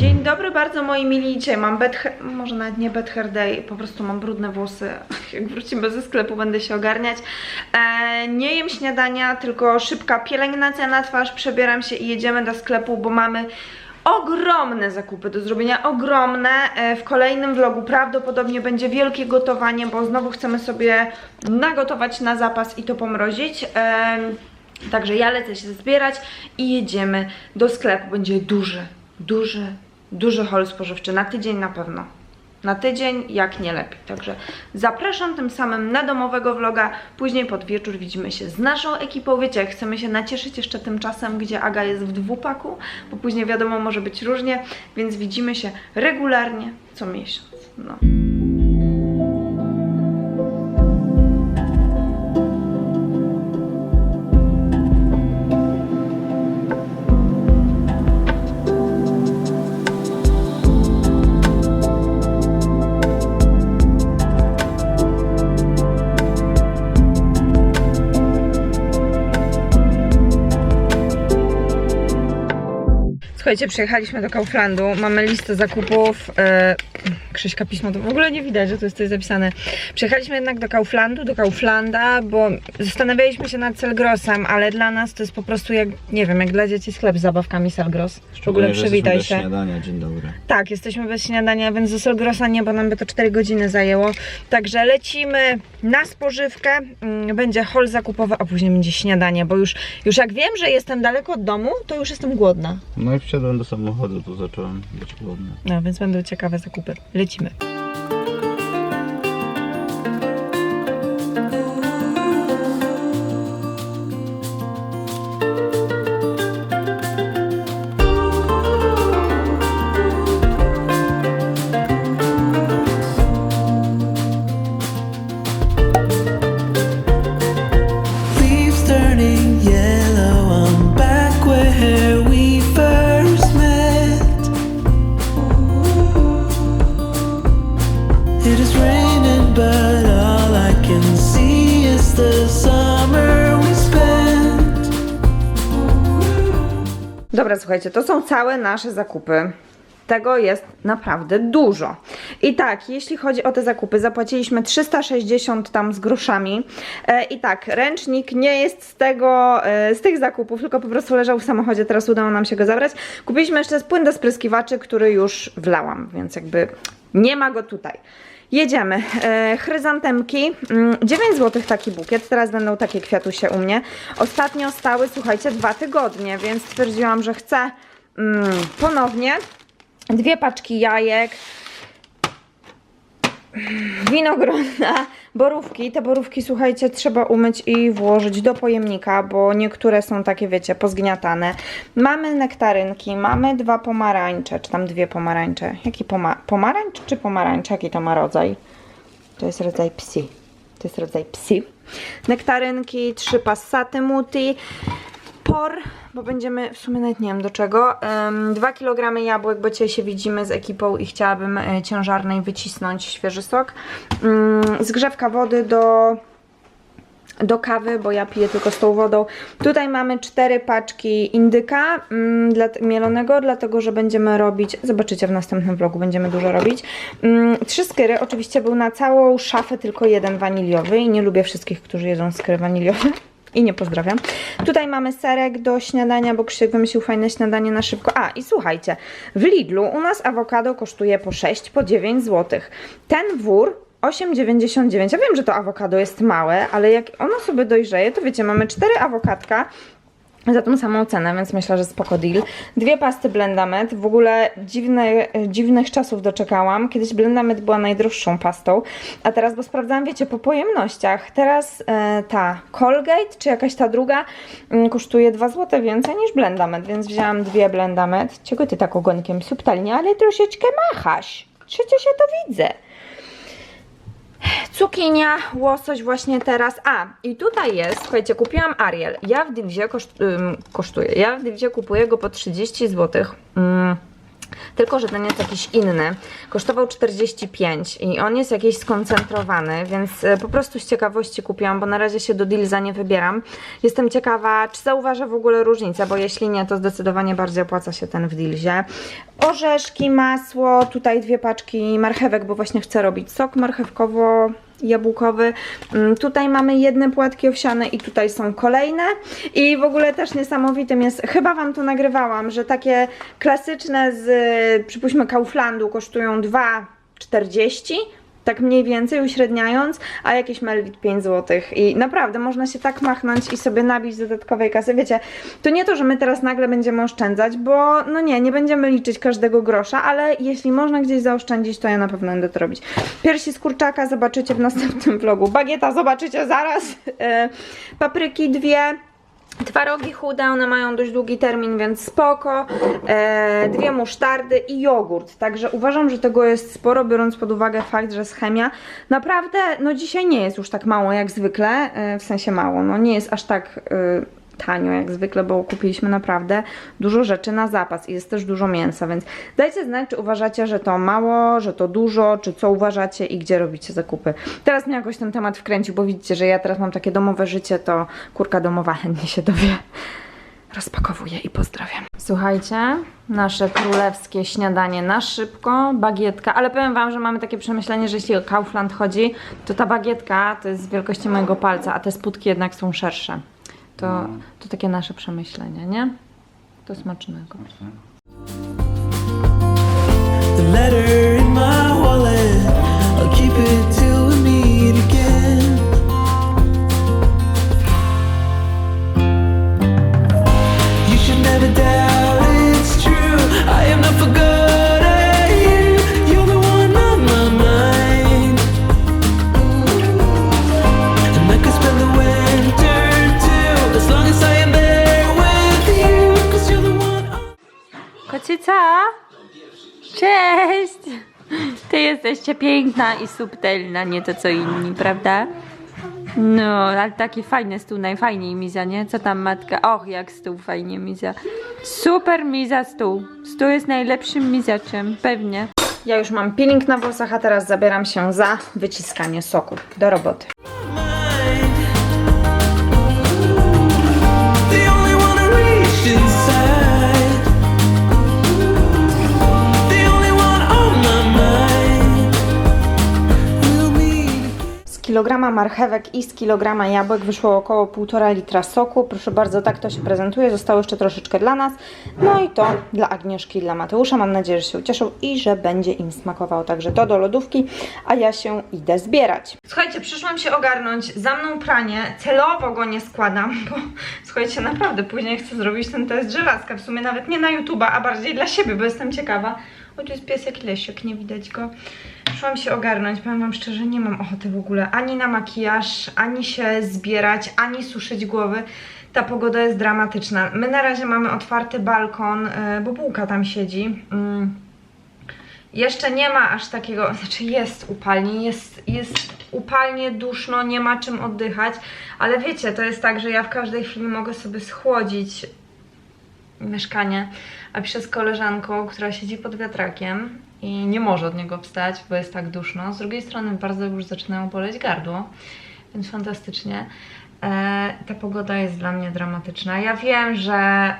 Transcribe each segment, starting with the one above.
Dzień dobry bardzo moi mili. Dzisiaj mam bad hair, może nawet nie bad hair day, po prostu mam brudne włosy. Jak wrócimy ze sklepu będę się ogarniać. E, nie jem śniadania, tylko szybka pielęgnacja na twarz, przebieram się i jedziemy do sklepu, bo mamy ogromne zakupy do zrobienia, ogromne. E, w kolejnym vlogu prawdopodobnie będzie wielkie gotowanie, bo znowu chcemy sobie nagotować na zapas i to pomrozić. E, Także ja lecę się zbierać i jedziemy do sklepu. Będzie duży, duży, duży hol spożywczy. Na tydzień na pewno. Na tydzień, jak nie lepiej. Także zapraszam tym samym na domowego vloga. Później pod wieczór widzimy się z naszą ekipą. Wiecie, chcemy się nacieszyć jeszcze tym czasem, gdzie Aga jest w dwupaku, bo później wiadomo, może być różnie, więc widzimy się regularnie co miesiąc. No. Słuchajcie, przyjechaliśmy do Kauflandu, mamy listę zakupów. E, Krzyśka pismo, to w ogóle nie widać, że to jest tutaj zapisane. Przyjechaliśmy jednak do Kauflandu, do Kauflanda, bo zastanawialiśmy się nad Selgrosem, ale dla nas to jest po prostu jak, nie wiem, jak dla dzieci sklep z zabawkami Selgros. W ogóle Szczególnie, że przywitaj jesteśmy się. bez śniadania, dzień dobry. Tak, jesteśmy bez śniadania, więc do Selgrosa nie, bo nam by to 4 godziny zajęło. Także lecimy na spożywkę, mm, będzie hol zakupowy, a później będzie śniadanie, bo już, już jak wiem, że jestem daleko od domu, to już jestem głodna. No i wsiadłem do samochodu, to zacząłem być głodny. No, więc będą ciekawe zakupy. Lecimy. Dobra, słuchajcie, to są całe nasze zakupy. Tego jest naprawdę dużo. I tak, jeśli chodzi o te zakupy, zapłaciliśmy 360 tam z groszami. E, I tak, ręcznik nie jest z tego, e, z tych zakupów, tylko po prostu leżał w samochodzie, teraz udało nam się go zabrać. Kupiliśmy jeszcze płyn do spryskiwaczy, który już wlałam, więc jakby nie ma go tutaj. Jedziemy. E, chryzantemki. Mm, 9 zł taki bukiet. Teraz będą takie kwiatusie u mnie. Ostatnio stały, słuchajcie, dwa tygodnie, więc stwierdziłam, że chcę mm, ponownie. Dwie paczki jajek. Winogrona, borówki. Te borówki, słuchajcie, trzeba umyć i włożyć do pojemnika, bo niektóre są takie, wiecie, pozgniatane. Mamy nektarynki, mamy dwa pomarańcze, czy tam dwie pomarańcze. Jaki poma pomarańcz czy pomarańcz? Jaki to ma rodzaj? To jest rodzaj psi. To jest rodzaj psi. Nektarynki, trzy passaty muti. Por, bo będziemy, w sumie nawet nie wiem do czego, em, 2 kg jabłek, bo dzisiaj się widzimy z ekipą i chciałabym e, ciężarnej wycisnąć świeży sok. Mm, Zgrzewka wody do, do kawy, bo ja piję tylko z tą wodą. Tutaj mamy cztery paczki indyka mm, dla, mielonego, dlatego że będziemy robić, zobaczycie w następnym vlogu, będziemy dużo robić. Mm, trzy skyry, oczywiście był na całą szafę tylko jeden waniliowy i nie lubię wszystkich, którzy jedzą skyry waniliowe. I nie pozdrawiam. Tutaj mamy serek do śniadania, bo Krzysiek wymyślił fajne śniadanie na szybko. A, i słuchajcie, w Lidlu u nas awokado kosztuje po 6, po 9 zł. Ten wór 8,99. Ja wiem, że to awokado jest małe, ale jak ono sobie dojrzeje, to wiecie, mamy 4 awokadka za tą samą cenę, więc myślę, że spoko deal. Dwie pasty Blendamet, w ogóle dziwne, dziwnych czasów doczekałam. Kiedyś Blendamet była najdroższą pastą, a teraz, bo sprawdzałam, wiecie, po pojemnościach, teraz e, ta Colgate, czy jakaś ta druga, mm, kosztuje 2 zł więcej niż Blendamet, więc wzięłam dwie Blendamet. Czego ty tak ogonkiem subtelnie, ale troszeczkę machasz. Przecież ja to widzę. Cukinia, łosoś właśnie teraz. A, i tutaj jest, słuchajcie, kupiłam Ariel. Ja w Divzie koszt, ym, kosztuje, ja w Divzie kupuję go po 30 zł. Ym, tylko że ten jest jakiś inny. Kosztował 45 i on jest jakiś skoncentrowany, więc e, po prostu z ciekawości kupiłam, bo na razie się do Dealsa nie wybieram. Jestem ciekawa, czy zauważę w ogóle różnicę, bo jeśli nie, to zdecydowanie bardziej opłaca się ten w Dealsie. Orzeszki, masło, tutaj dwie paczki marchewek, bo właśnie chcę robić sok marchewkowo jabłkowy. Mm, Tutaj mamy jedne płatki owsiane i tutaj są kolejne. I w ogóle też niesamowitym jest, chyba Wam to nagrywałam, że takie klasyczne z, przypuśćmy, Kauflandu kosztują 2,40 tak mniej więcej uśredniając, a jakieś Melvit 5 zł. I naprawdę można się tak machnąć i sobie nabić dodatkowej kasy. Wiecie, to nie to, że my teraz nagle będziemy oszczędzać, bo no nie, nie będziemy liczyć każdego grosza, ale jeśli można gdzieś zaoszczędzić, to ja na pewno będę to robić. Piersi z kurczaka zobaczycie w następnym vlogu. Bagieta zobaczycie zaraz. E, papryki dwie. Twarogi chude, one mają dość długi termin, więc spoko. E, dwie musztardy i jogurt. Także uważam, że tego jest sporo, biorąc pod uwagę fakt, że jest chemia. Naprawdę, no dzisiaj nie jest już tak mało jak zwykle, e, w sensie mało, no nie jest aż tak e, tanio jak zwykle, bo kupiliśmy naprawdę dużo rzeczy na zapas i jest też dużo mięsa, więc dajcie znać, czy uważacie, że to mało, że to dużo, czy co uważacie i gdzie robicie zakupy. Teraz mnie jakoś ten temat wkręcił, bo widzicie, że ja teraz mam takie domowe życie, to kurka domowa chętnie się dowie. Rozpakowuję i pozdrawiam. Słuchajcie, nasze królewskie śniadanie na szybko, bagietka, ale powiem Wam, że mamy takie przemyślenie, że jeśli o Kaufland chodzi, to ta bagietka to jest z wielkości mojego palca, a te spódki jednak są szersze. To, to takie nasze przemyślenia, nie? To smacznego. The letter Kocica! Cześć! Ty jesteście piękna i subtelna, nie to co inni, prawda? No, ale taki fajny stół, najfajniej Miza, nie? Co tam matka? Och, jak stół fajnie Miza. Super Miza stół. Stół jest najlepszym Mizaczem, pewnie. Ja już mam peeling na włosach, a teraz zabieram się za wyciskanie soku. Do roboty. Kilograma marchewek i z kilograma jabłek wyszło około 1,5 litra soku. Proszę bardzo, tak to się prezentuje. Zostało jeszcze troszeczkę dla nas. No i to dla Agnieszki i dla Mateusza. Mam nadzieję, że się ucieszą i że będzie im smakowało. Także to do lodówki, a ja się idę zbierać. Słuchajcie, przyszłam się ogarnąć. Za mną pranie. Celowo go nie składam, bo słuchajcie, naprawdę później chcę zrobić ten test żelazka. W sumie nawet nie na YouTube'a, a bardziej dla siebie, bo jestem ciekawa. Tu jest piesek Lesiek, nie widać go. Przyszłam się ogarnąć, powiem wam szczerze, nie mam ochoty w ogóle ani na makijaż, ani się zbierać, ani suszyć głowy. Ta pogoda jest dramatyczna. My na razie mamy otwarty balkon, yy, bo bułka tam siedzi. Mm. Jeszcze nie ma aż takiego, znaczy jest upalnie, jest, jest upalnie, duszno, nie ma czym oddychać, ale wiecie, to jest tak, że ja w każdej chwili mogę sobie schłodzić mieszkanie, a piszę z koleżanką, która siedzi pod wiatrakiem i nie może od niego wstać, bo jest tak duszno. Z drugiej strony bardzo już zaczynają boleć gardło, więc fantastycznie. E, ta pogoda jest dla mnie dramatyczna. Ja wiem, że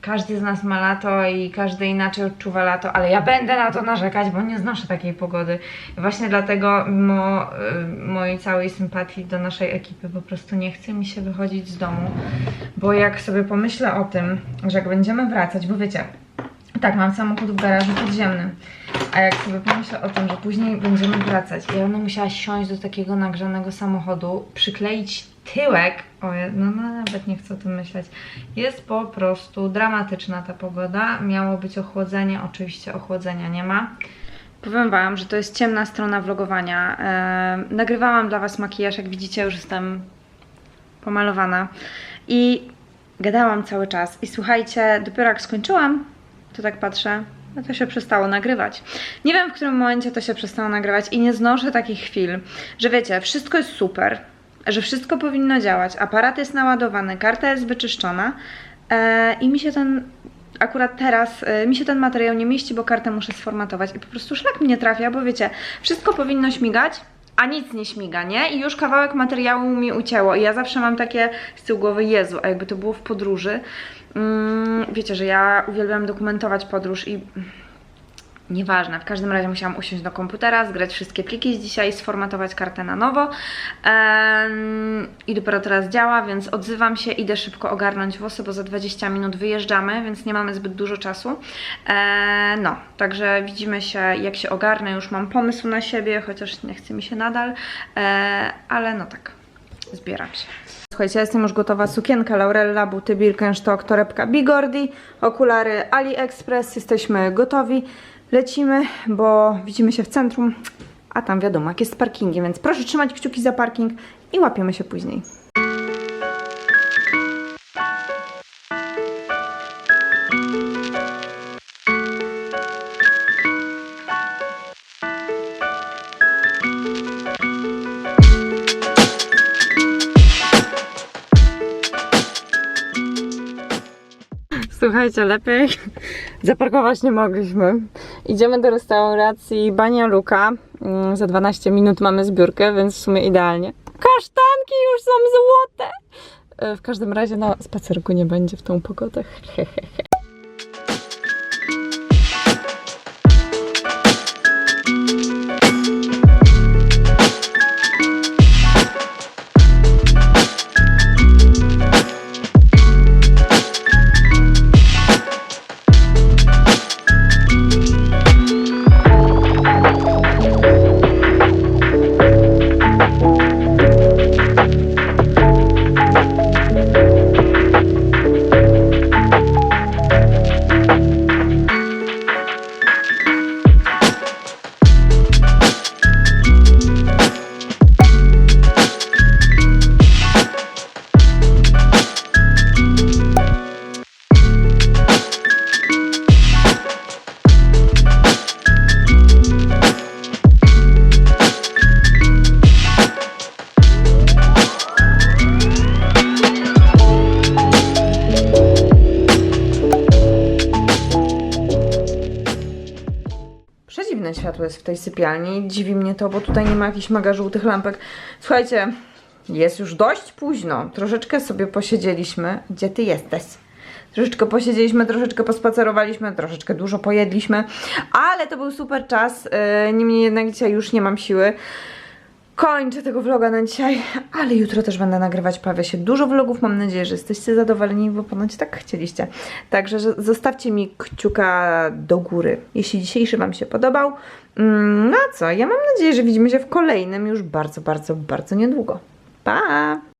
każdy z nas ma lato i każdy inaczej odczuwa lato, ale ja będę na to narzekać, bo nie znoszę takiej pogody. Właśnie dlatego, mimo y, mojej całej sympatii do naszej ekipy, po prostu nie chce mi się wychodzić z domu, bo jak sobie pomyślę o tym, że jak będziemy wracać, bo wiecie, tak, mam samochód w garażu podziemnym, a jak sobie pomyślę o tym, że później będziemy wracać i ja będę musiała siąść do takiego nagrzanego samochodu, przykleić tyłek, o, no, no nawet nie chcę o tym myśleć, jest po prostu dramatyczna ta pogoda. Miało być ochłodzenie, oczywiście ochłodzenia nie ma. Powiem Wam, że to jest ciemna strona vlogowania. Eee, nagrywałam dla Was makijaż, jak widzicie już jestem pomalowana i gadałam cały czas. I słuchajcie, dopiero jak skończyłam, to tak patrzę, no to się przestało nagrywać. Nie wiem, w którym momencie to się przestało nagrywać i nie znoszę takich chwil, że wiecie, wszystko jest super, że wszystko powinno działać, aparat jest naładowany, karta jest wyczyszczona e, i mi się ten akurat teraz y, mi się ten materiał nie mieści, bo kartę muszę sformatować i po prostu szlak mnie trafia, bo wiecie, wszystko powinno śmigać, a nic nie śmiga, nie? I już kawałek materiału mi ucięło i ja zawsze mam takie z tyłu głowy, Jezu, a jakby to było w podróży. Mm, wiecie, że ja uwielbiam dokumentować podróż i Nieważne, w każdym razie musiałam usiąść do komputera, zgrać wszystkie pliki z dzisiaj, sformatować kartę na nowo i dopiero teraz działa, więc odzywam się, idę szybko ogarnąć włosy, bo za 20 minut wyjeżdżamy, więc nie mamy zbyt dużo czasu. E, no, także widzimy się jak się ogarnę, już mam pomysł na siebie, chociaż nie chce mi się nadal, e, ale no tak, zbieram się. Słuchajcie, ja jestem już gotowa. Sukienka Laurella, buty Birkenstock, torebka Bigordi, okulary AliExpress. Jesteśmy gotowi. Lecimy, bo widzimy się w centrum, a tam wiadomo, jak jest z parkingiem, więc proszę trzymać kciuki za parking i łapiemy się później. Słuchajcie, lepiej zaparkować nie mogliśmy. Idziemy do restauracji Bania Luka. Mm, Za 12 minut mamy zbiórkę, więc w sumie idealnie. Kasztanki już są złote! E, W każdym razie, no, spacerku nie będzie w tą pogodę. Przedziwne jest w tej sypialni. Dziwi mnie to, bo tutaj nie ma jakichś mega żółtych lampek. Słuchajcie, jest już dość późno. Troszeczkę sobie posiedzieliśmy. Gdzie ty jesteś? Troszeczkę posiedzieliśmy, troszeczkę pospacerowaliśmy, troszeczkę dużo pojedliśmy, ale to był super czas. Yy, Niemniej jednak dzisiaj już nie mam siły. Kończę tego vloga na dzisiaj, ale jutro też będę nagrywać. Pojawia się dużo vlogów. Mam nadzieję, że jesteście zadowoleni, bo ponoć tak chcieliście. Także że- zostawcie mi kciuka do góry, jeśli dzisiejszy Wam się podobał. Mm, No a co? Ja mam nadzieję, że widzimy się w kolejnym już bardzo, bardzo, bardzo niedługo. Pa!